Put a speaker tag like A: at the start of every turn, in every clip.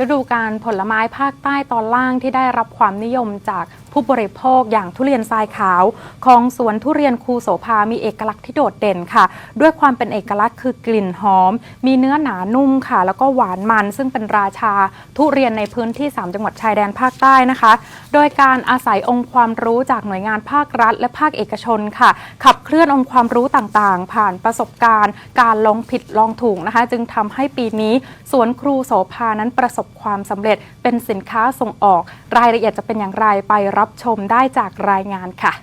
A: ฤดูการผลไม้ภาคใต้ตอนล่างที่ได้รับความนิยมจากผู้บริโภคอย่างทุเรียนทรายขาว ของสวนทุเรียนคูโสภา มีเอกลักษณ์ที่โดดเด่นค่ะ ด้วยความเป็นเอกลักษณ์คือกลิ่นหอม มีเนื้อหนานุ่มค่ะ แล้วก็หวานมัน ซึ่งเป็นราชาทุเรียนในพื้นที่ 3 จังหวัดชายแดนภาคใต้นะคะ โดยการอาศัยองค์ความรู้จากหน่วยงานภาครัฐ และภาคเอกชนค่ะ ขับเคลื่อนองค์ความรู้ต่างๆ ผ่านประสบการณ์ การลองผิดลองถูกนะคะ จึงทำให้ปีนี้สวนครูโสภานั้นประสบความสำเร็จเป็นสินค้าส่งออก รายละเอียดจะเป็นอย่างไรไปรับชมได้จากรายงานค่ะ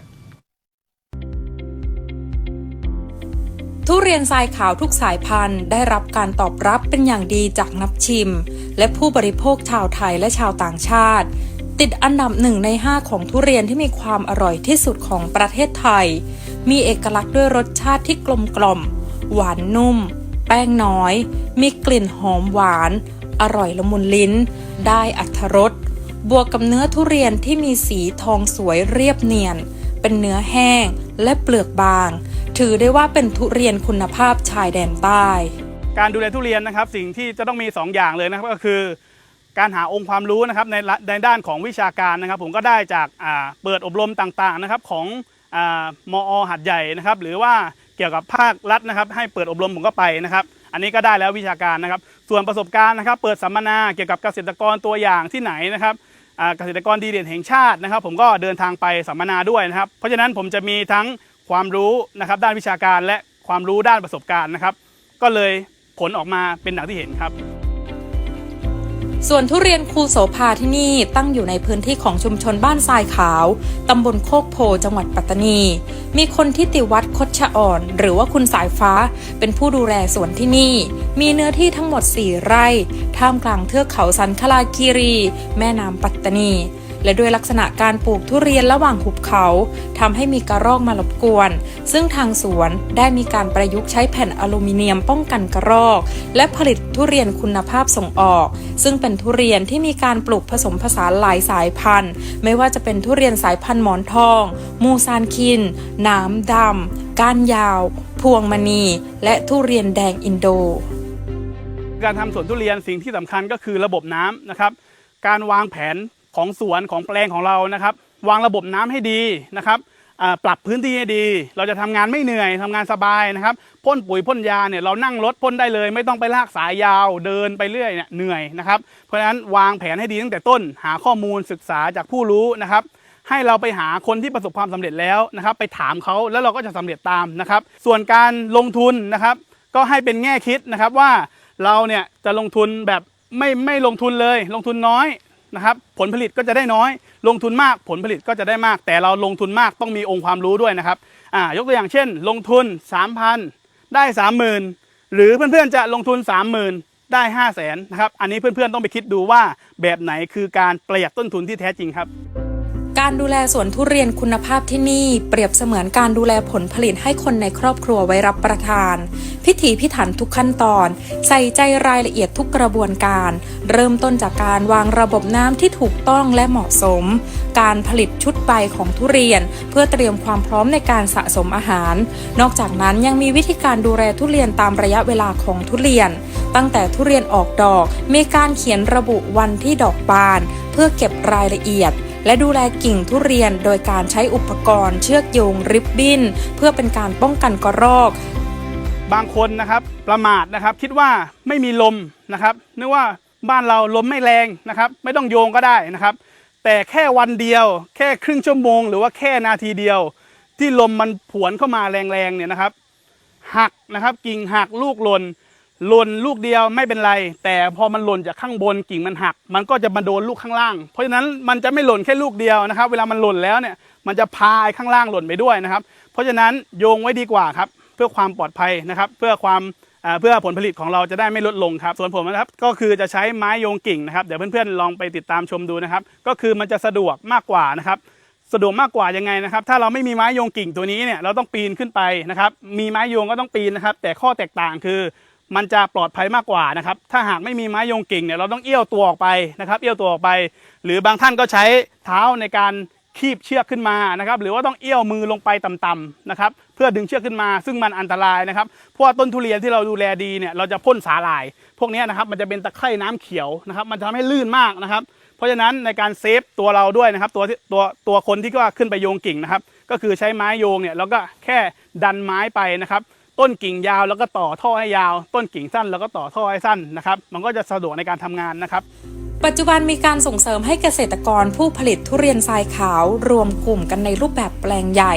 A: ทุเรียนทรายขาวทุกสายพันธุ์ได้รับการตอบรับเป็นอย่างดีจากนักชิม และผู้บริโภคชาวไทยและชาวต่างชาติ ติดอันดับหนึ่งใน 5 ของทุเรียนที่มีความอร่อยที่สุดของประเทศไทย มีเอกลักษณ์ด้วยรสชาติที่กลมกล่อม หวานนุ่ม แป้งน้อย มีกลิ่นหอมหวาน อร่อยละมุนลิ้น ได้อัตรสบวกกับเนื้อทุเรียนที่มีสีทองสวยเรียบเนียน เป็นเนื้อแห้งและเปลือกบาง ถือได้ว่าเป็นทุเรียนคุณภาพชายแดนใต้
B: การดูแลทุเรียนนะครับ สิ่งที่จะต้องมี 2 อย่างเลยนะครับก็คือการหาองค์ความรู้นะครับในในด้านของวิชาการนะครับ ผมก็ได้จากเปิดอบรมต่างๆนะครับของอามอหัดใหญ่นะครับ หรือว่าเกี่ยวกับภาครัฐนะครับ ให้เปิดอบรมผมก็ไปนะครับ อันนี้ก็ได้แล้ววิชาการนะครับ ส่วนประสบการณ์นะครับเปิดสัมมนาเกี่ยวกับเกษตรกรตัวอย่างที่ไหนนะครับเกษตรกรดีเด่นแห่งชาตินะครับ ผมก็เดินทางไปสัมมนาด้วยนะครับ เพราะฉะนั้นผมจะมีทั้งความรู้นะครับด้านวิชาการและความรู้ด้านประสบการณ์นะครับ ก็เลยผลออกมาเป็นอย่างที่เห็นครับ
A: ส่วนทุเรียนคูโสภาที่นี่ตั้งอยู่ในพื้นที่ของชุมชนบ้านทรายขาว ตำบลโคกโพ จังหวัดปัตตานี มีคนที่ติวัดคดชะอ่อน หรือว่าคุณสายฟ้า เป็นผู้ดูแลสวนที่นี่ มีเนื้อที่ทั้งหมด 4 ไร่ ท่ามกลางเทือกเขาสันคลาคีรี แม่น้ำปัตตานี และด้วยลักษณะการปลูกทุเรียนระหว่างหุบเขาทำให้มีกระรอกมารบกวน ซึ่งทางสวนได้มีการประยุกต์ใช้แผ่นอลูมิเนียมป้องกันกระรอก และผลิตทุเรียนคุณภาพส่งออก ซึ่งเป็นทุเรียนที่มีการปลูกผสมผสานหลายสายพันธุ์ ไม่ว่าจะเป็นทุเรียนสายพันธุ์หมอนทอง มูซานคิน น้ำดำก้านยาว พวงมณี และทุเรียนแดงอินโด
B: การทำสวนทุเรียนสิ่งที่สำคัญก็คือระบบน้ำนะครับ การวางแผน ของสวนของแปลงของเรานะครับ วางระบบน้ำให้ดีนะครับปรับพื้นที่ให้ดี เราจะทำงานไม่เหนื่อยทำงานสบายนะครับพ่นปุ๋ยพ่นยาเนี่ยเรานั่งรถพ่นได้เลย ไม่ต้องไปลากสายยาวเดินไปเรื่อยเนี่ยเหนื่อยนะครับเพราะฉะนั้นวางแผนให้ดีตั้งแต่ต้นหาข้อมูลศึกษาจากผู้รู้นะครับ ให้เราไปหาคนที่ประสบความสำเร็จแล้วนะครับ ไปถามเขาแล้วเราก็จะสำเร็จตามนะครับ ส่วนการลงทุนนะครับ ก็ให้เป็นแง่คิดนะครับว่าเราเนี่ยจะลงทุนแบบไม่ไม่ลงทุนเลย ลงทุนน้อย นะครับผลผลิตก็จะได้น้อย ลงทุนมากผลผลิตก็จะได้มาก แต่เราลงทุนมากต้องมีองค์ความรู้ด้วยนะครับอ่ายกตัวอย่างเช่น ลงทุน 3,000 ได้ 30,000 หรือเพื่อนๆจะลงทุน 30,000 ได้ 5 0 0แสนนะครับอันนี้เพื่อนๆต้องไปคิดดูว่าแบบไหนคือการประหยัดต้นทุนที่แท้จริงครับ
A: การดูแลสวนทุเรียนคุณภาพที่นี่เปรียบเสมือนการดูแลผลผลิตให้คนในครอบครัวไว้รับประทาน พิถีพิถันทุกขั้นตอน ใส่ใจรายละเอียดทุกกระบวนการ เริ่มต้นจากการวางระบบน้ำที่ถูกต้องและเหมาะสม การผลิตชุดใบของทุเรียน เพื่อเตรียมความพร้อมในการสะสมอาหาร นอกจากนั้นยังมีวิธีการดูแลทุเรียนตามระยะเวลาของทุเรียน ตั้งแต่ทุเรียนออกดอกมีการเขียนระบุวันที่ดอกบาน เพื่อเก็บรายละเอียด และดูแลกิ่งทุเรียนโดยการใช้อุปกรณ์เชือกโยงริบบิ้น เพื่อเป็นการป้องกันกระรอก
B: บางคนนะครับประมาทนะครับ คิดว่าไม่มีลมนะครับนึกว่าบ้านเราลมไม่แรงนะครับ ไม่ต้องโยงก็ได้นะครับ แต่แค่วันเดียว แค่ครึ่งชั่วโมง หรือว่าแค่นาทีเดียว ที่ลมมันผวนเข้ามาแรงๆเนี่ยนะครับหักนะครับกิ่งหักลูกหล่น หล่นลูกเดียวไม่เป็นไร แต่พอมันหล่นจากข้างบนกิ่งมันหัก มันก็จะมาโดนลูกข้างล่าง เพราะฉะนั้นมันจะไม่หล่นแค่ลูกเดียวนะครับ เวลามันหล่นแล้วเนี่ยมันจะพาไอ้ข้างล่างหล่นไปด้วยนะครับ เพราะฉะนั้นโยงไว้ดีกว่าครับเพื่อความปลอดภัยนะครับ เพื่อความเพื่อผลผลิตของเราจะได้ไม่ลดลงครับส่วนผมนะครับก็คือจะใช้ไม้โยงกิ่งนะครับเดี๋ยวเพื่อนๆลองไปติดตามชมดูนะครับ ก็คือมันจะสะดวกมากกว่านะครับสะดวกมากกว่ายังไงนะครับ ถ้าเราไม่มีไม้โยงกิ่งตัวนี้เนี่ยเราต้องปีนขึ้นไปนะครับ มีไม้โยงก็ต้องปีนนะครับ แต่ข้อแตกต่างคือ มันจะปลอดภัยมากกว่านะครับ ถ้าหากไม่มีไม้โยงกิ่งเนี่ยเราต้องเอี้ยวตัวออกไปนะครับ เอี้ยวตัวออกไป หรือบางท่านก็ใช้เท้าในการคีบเชือกขึ้นมานะครับ หรือว่าต้องเอี้ยวมือลงไปต่ำๆนะครับ เพื่อดึงเชือกขึ้นมา ซึ่งมันอันตรายนะครับ เพราะว่าต้นทุเรียนที่เราดูแลดีเนี่ยเราจะพ่นสาหร่าย พวกนี้นะครับมันจะเป็นตะไคร่น้ำเขียวนะครับ มันจะทำให้ลื่นมากนะครับ เพราะฉะนั้นในการเซฟตัวเราด้วยนะครับ ตัวตัวตัวคนที่ว่าขึ้นไปโยงกิ่งนะครับ ก็คือใช้ไม้โยงเนี่ยแล้วก็แค่ดันไม้ไปนะครับ ต้นกิ่งยาวแล้วก็ต่อท่อให้ยาว ต้นกิ่งสั้นแล้วก็ต่อท่อให้สั้นนะครับ มันก็จะสะดวกในการทำงานนะครับ
A: ปัจจุบันมีการส่งเสริมให้เกษตรกรผู้ผลิตทุเรียนทรายขาวรวมกลุ่มกันในรูปแบบแปลงใหญ่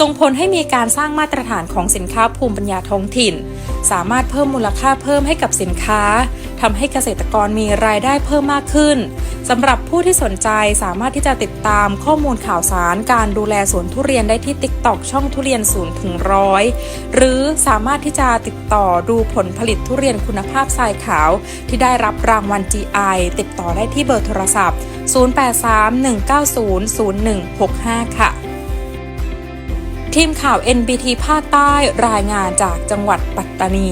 A: ส่งผลให้มีการสร้างมาตรฐานของสินค้าภูมิปัญญาท้องถิ่น สามารถเพิ่มมูลค่าเพิ่มให้กับสินค้าทำให้เกษตรกรมีรายได้เพิ่มมากขึ้นสำหรับผู้ที่สนใจสามารถที่จะติดตามข้อมูลข่าวสารการดูแลสวนทุเรียนได้ที่ TikTok ช่องทุเรียนศูนย์ถึงร้อยหรือสามารถที่จะติดต่อดูผลผลิตทุเรียนคุณภาพทรายขาว ที่ได้รับรางวัล GI ติดต่อได้ที่เบอร์โทรศัพท์ 0831900165 ค่ะ ทีมข่าว NBT ภาคใต้รายงานจากจังหวัดปัตตานี